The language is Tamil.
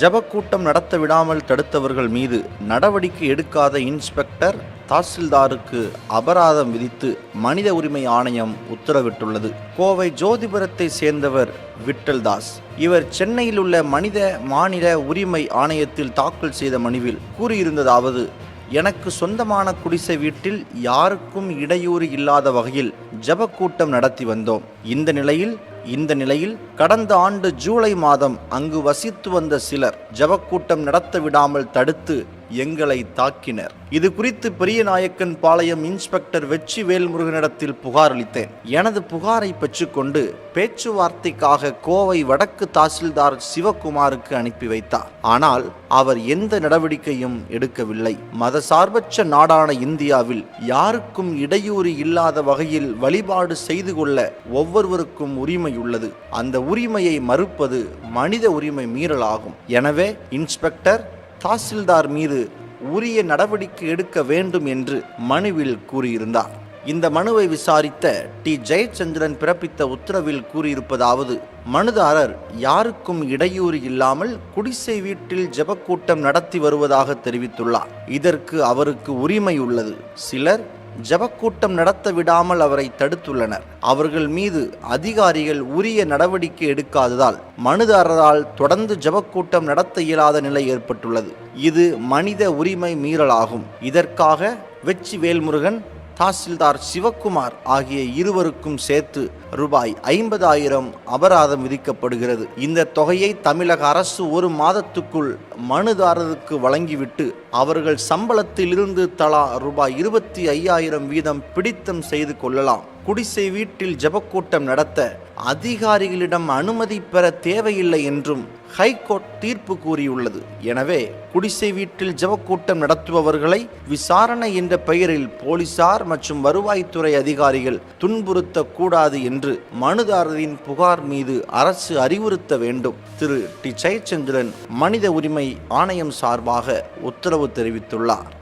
ஜபக்கூட்டம் நடத்த விடாமல் தடுத்தவர்கள் மீது நடவடிக்கை எடுக்காத இன்ஸ்பெக்டர் தாசில்தாருக்கு அபராதம் விதித்து மனித உரிமை ஆணையம் உத்தரவிட்டுள்ளது. கோவை ஜோதிபுரத்தை சேர்ந்தவர் விட்டல் தாஸ் இவர் சென்னையில் உள்ள மனித மாநில உரிமை ஆணையத்தில் தாக்கல் செய்த மனுவில் கூறியிருந்ததாவது எனக்கு சொந்தமான குடிசை வீட்டில் யாருக்கும் இடையூறு இல்லாத வகையில் ஜபக்கூட்டம் நடத்தி வந்தோம். இந்த நிலையில் இந்த நிலையில் கடந்த ஆண்டு ஜூலை மாதம் அங்கு வசித்து வந்த சிலர் ஜபக்கூட்டம் நடத்த விடாமல் தடுத்து எங்களை தாக்கினர். இது குறித்து பெரியநாயக்கன் பாளையம் இன்ஸ்பெக்டர் வெற்றி வேல்முருகனிடத்தில் புகார் அளித்தேன். எனது புகாரை பெற்றுக்கொண்டு பேச்சுவார்த்தைக்காக கோவை வடக்கு தாசில்தார் சிவகுமாருக்கு அனுப்பி வைத்தார். ஆனால் அவர் எந்த நடவடிக்கையும் எடுக்கவில்லை. மதசார்பற்ற நாடான இந்தியாவில் யாருக்கும் இடையூறு இல்லாத வகையில் வழிபாடு செய்து கொள்ள ஒவ்வொருவருக்கும் உரிமை உரிமை உள்ளது அந்த உரிமையை மறுப்பது மனித உரிமை மீறலாகும். எனவே இன்ஸ்பெக்டர் தாசில்தார் மீது உரிய நடவடிக்கை எடுக்க வேண்டும் என்று மனுவில் கூறியிருந்தார். இந்த மனுவை விசாரித்த டி. ஜெயச்சந்திரன் பிறப்பித்த உத்தரவில் கூறியிருப்பதாவது மனுதாரர் யாருக்கும் இடையூறு இல்லாமல் குடிசை வீட்டில் ஜெபக்கூட்டம் நடத்தி வருவதாக தெரிவித்துள்ளார். இதற்கு அவருக்கு உரிமை உள்ளது. சிலர் ஜபக்கூட்டம் நடத்த விடாமல் அவரை தடுத்துள்ளனர். அவர்கள் மீது அதிகாரிகள் உரிய நடவடிக்கை எடுக்காததால் மனுதாரரால் தொடர்ந்து ஜபக்கூட்டம் நடத்த இயலாத நிலை ஏற்பட்டுள்ளது. இது மனித உரிமை மீறலாகும். இதற்காக வெச்சி வேல்முருகன் தாசில்தார் சிவக்குமார் ஆகிய இருவருக்கும் சேர்த்து ரூபாய் ஐம்பதாயிரம் அபராதம் விதிக்கப்படுகிறது. இந்த தொகையை தமிழக அரசு ஒரு மாதத்துக்குள் மனுதாரருக்கு வழங்கிவிட்டு அவர்கள் சம்பளத்திலிருந்து தலா ரூபாய் இருபத்தி ஐயாயிரம் வீதம் பிடித்தம் செய்து கொள்ளலாம். குடிசை வீட்டில் ஜபக்கூட்டம் நடத்த அதிகாரிகளிடம் அனுமதி பெற தேவையில்லை என்றும் ஹைகோர்ட் தீர்ப்பு கூறியுள்ளது. எனவே குடிசை வீட்டில் ஜபக்கூட்டம் நடத்துபவர்களை விசாரணை என்ற பெயரில் போலீசார் மற்றும் வருவாய்த்துறை அதிகாரிகள் துன்புறுத்தக்கூடாது என்று மனுதாரரின் புகார் மீது அரசு அறிவுறுத்த வேண்டும். திரு. டி. ஜெயச்சந்திரன் மனித உரிமை ஆணையம் சார்பாக உத்தரவு தெரிவித்துள்ளார்.